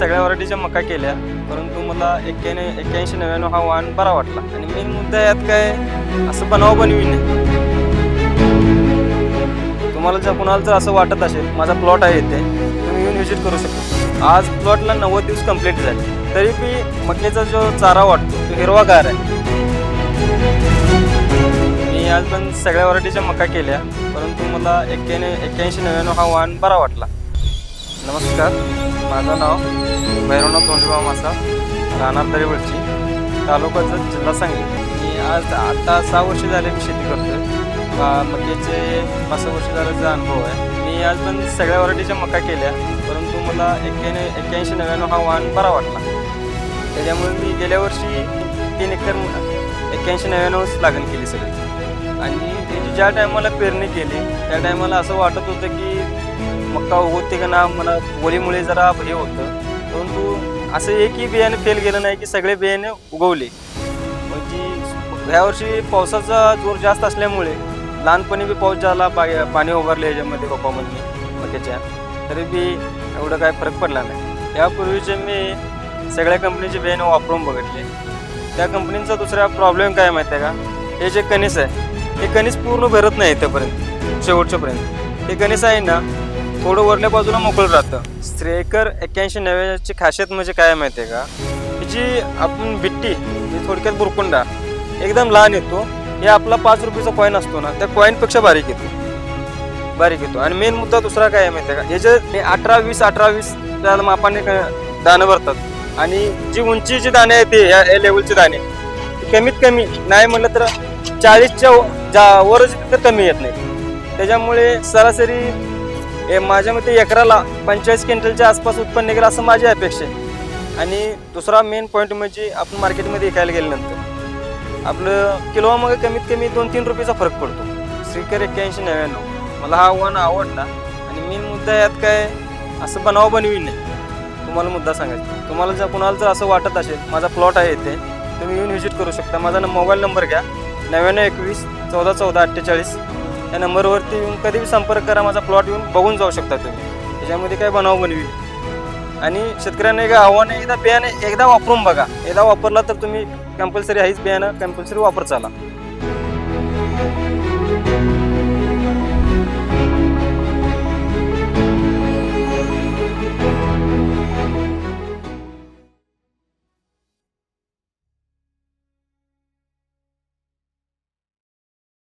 सगळ्या व्हरायटीच्या मका केल्या परंतु मला एक्क्याने एक्क्याऐंशी नव्याण्णव हा वाहन बरा वाटला. आणि मेन मुद्दा यात काय असं बनाव बनवी नाही. तुम्हाला जर कुणाला जर असं वाटत असेल माझा प्लॉट आहे इथे तुम्ही येऊन व्हिजिट करू शकता. आज प्लॉटला नव्वद दिवस कंप्लीट झाले. तरी मी मक्याचा जो चारा वाटतो तो हिरवागार आहे. मी आज पण सगळ्या व्हरायटीच्या मका केल्या परंतु मला एक्क्याने एक्क्याऐंशी नव्याण्णव हा वाहन बरा वाटला. नमस्कार माझं नाव भैरवनाथ धोंडीबा मासा राहणार दरेवळची तालुक्याचं जिल्हा सांगली. मी आज आता सहा वर्ष झाले मी शेती करतो बा- मक्याचे पाच सहा वर्ष झाल्याचा अनुभव आहे. मी आज पण सगळ्या व्हरायटीच्या मका केल्या परंतु मला एक्क्याने एक्क्याऐंशी नव्याण्णव हा वाहन बरा वाटला. त्याच्यामुळे मी गेल्या वर्षी तीन एकर एक्क्याऐंशी नव्याण्णवच लागण केली सगळी. आणि त्याची ज्या टायमाला पेरणी केली त्या टायमाला असं वाटत होतं की मक्का होते का ना मला ओलीमुळे जरा हे होतं. परंतु असं एकही बियाणे फेल गेलं नाही की सगळे बियाणे उगवले. म्हणजे ह्या वर्षी पावसाचा जोर जास्त असल्यामुळे लहानपणी बी पाऊस झाला पा पाणी उभारले ह्याच्यामध्ये रोपामध्ये मक्याच्या. तरी बी एवढं काय फरक पडला नाही. यापूर्वीचे मी सगळ्या कंपनीचे बियाणे वापरून बघितले. त्या कंपनीचा दुसरा प्रॉब्लेम काय माहिती आहे का? हे जे कणीस आहे हे कणीस पूर्ण भरत नाही इथंपर्यंत शेवटच्यापर्यंत हे कणीस आहे ना थोडं वरल्या बाजूला मोकळं राहतं. स्त्रेकर एक्क्याऐंशी नव्याची खासियत म्हणजे काय माहिती आहे का? हिची जी आपण बिट्टी जी थोडक्यात बुरकुंडा एकदम लहान येतो. हे आपला पाच रुपयाचा कॉईन असतो ना त्या कॉईनपेक्षा बारीक येतो. बारीक येतो. आणि मेन मुद्दा दुसरा काय आहे माहिती आहे का याचे अठरा वीस अठरा वीस त्या मापाने क- दाणं भरतात. आणि जी उंचीची दाणे आहेत ते या लेवलचे दाणे कमीत कमी नाही म्हणलं तर चाळीसच्या जा वरच तर कमी येत नाही त्याच्यामुळे सरासरी हे माझ्या मते एकराला पंचेचाळीस क्विंटलच्या आसपास उत्पन्न निघेल असं माझी अपेक्षा आहे. आणि दुसरा मेन पॉईंट म्हणजे आपण मार्केटमध्ये विकायला गेल्यानंतर आपलं किलोमागे मग कमीत कमी दोन तीन रुपयाचा फरक पडतो. श्रीकर एक्क्याऐंशी नव्याण्णव. मला हा वन आवडला. आणि मेन मुद्दा यात काय असं बनाव बनवी नाही. तुम्हाला मुद्दा सांगायचा तुम्हाला जर कुणाला जर असं वाटत असेल माझा प्लॉट आहे इथे तुम्ही येऊन व्हिजिट करू शकता. माझा मोबाईल नंबर घ्या. नव्याण्णव एकवीस चौदा चौदा अठ्ठेचाळीस. या नंबरवरती येऊन कधीही संपर्क करा माझा प्लॉट येऊन बघून जाऊ शकता तुम्ही. त्याच्यामध्ये काय बनाव बनवी. आणि शेतकऱ्यांना एक आव्हान एकदा बियाणे एकदा वापरून बघा. एकदा वापरला तर तुम्ही कंपल्सरी आहेच बियाणं कंपल्सरी वापर चाला